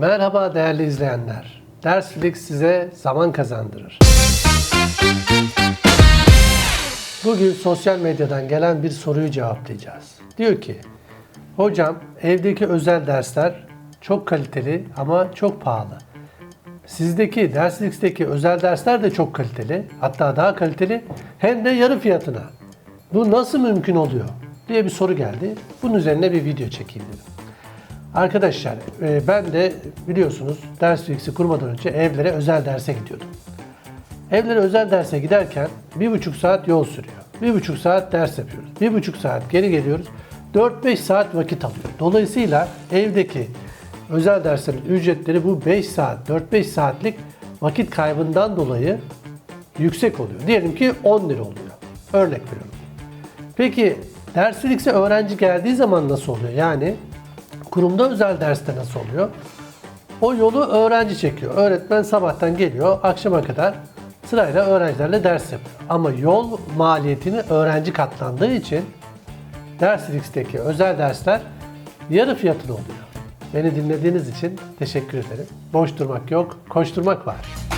Merhaba değerli izleyenler. Dersflix size zaman kazandırır. Bugün sosyal medyadan gelen bir soruyu cevaplayacağız. Diyor ki, hocam evdeki özel dersler çok kaliteli ama çok pahalı. Sizdeki Dersflix'teki özel dersler de çok kaliteli, hatta daha kaliteli hem de yarı fiyatına. Bu nasıl mümkün oluyor diye bir soru geldi. Bunun üzerine bir video çekeyim dedim. Arkadaşlar e, ben de biliyorsunuz Dersflix'i kurmadan önce evlere özel derse gidiyordum. Evlere özel derse giderken bir buçuk saat yol sürüyor. Bir buçuk saat ders yapıyoruz. Bir buçuk saat geri geliyoruz. 4-5 saat vakit alıyor. Dolayısıyla evdeki özel derslerin ücretleri bu 5 saat, 4-5 saatlik vakit kaybından dolayı yüksek oluyor. Diyelim ki 10 lira oluyor. Örnek veriyorum. Peki Dersflix'e öğrenci geldiği zaman nasıl oluyor? Yani kurumda özel derste nasıl oluyor? O yolu öğrenci çekiyor. Öğretmen sabahtan geliyor, akşama kadar sırayla öğrencilerle ders yapıyor. Ama yol maliyetini öğrenci katlandığı için Dersflix'teki özel dersler yarı fiyatına oluyor. Beni dinlediğiniz için teşekkür ederim. Boş durmak yok, koşturmak var.